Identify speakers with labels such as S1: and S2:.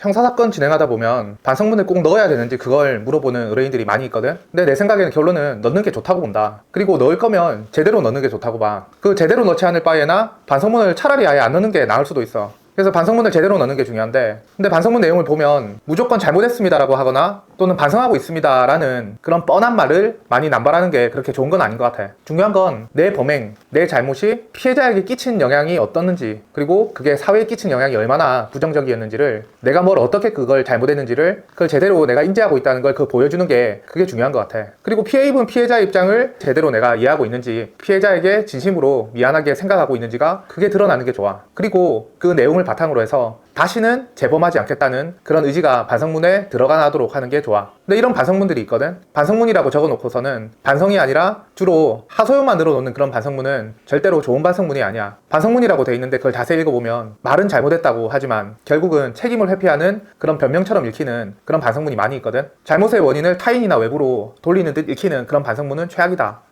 S1: 형사사건 진행하다 보면 반성문을 꼭 넣어야 되는지 그걸 물어보는 의뢰인들이 많이 있거든? 근데 내 생각에는 결론은 넣는 게 좋다고 본다. 그리고 넣을 거면 제대로 넣는 게 좋다고 봐. 그 제대로 넣지 않을 바에나 반성문을 차라리 아예 안 넣는 게 나을 수도 있어. 그래서 반성문을 제대로 넣는 게 중요한데 근데 반성문 내용을 보면 무조건 잘못했습니다라고 하거나 또는 반성하고 있습니다라는 그런 뻔한 말을 많이 남발하는 게 그렇게 좋은 건 아닌 것 같아 중요한 건 내 범행, 내 잘못이 피해자에게 끼친 영향이 어떻는지 그리고 그게 사회에 끼친 영향이 얼마나 부정적이었는지를 내가 뭘 어떻게 그걸 잘못했는지를 그걸 제대로 내가 인지하고 있다는 걸 그 보여주는 게 그게 중요한 것 같아 그리고 피해 입은 피해자 입장을 제대로 내가 이해하고 있는지 피해자에게 진심으로 미안하게 생각하고 있는지가 그게 드러나는 게 좋아. 그리고 그 내용을 바탕으로 해서 다시는 재범하지 않겠다는 그런 의지가 반성문에 들어가도록 하는 게 좋아. 근데 이런 반성문들이 있거든. 반성문이라고 적어놓고서는 반성이 아니라 주로 하소연만 늘어놓는 그런 반성문은 절대로 좋은 반성문이 아니야. 반성문이라고 돼 있는데 그걸 자세히 읽어보면 말은 잘못했다고 하지만 결국은 책임을 회피하는 그런 변명처럼 읽히는 그런 반성문이 많이 있거든. 잘못의 원인을 타인이나 외부로 돌리는 듯 읽히는 그런 반성문은 최악이다.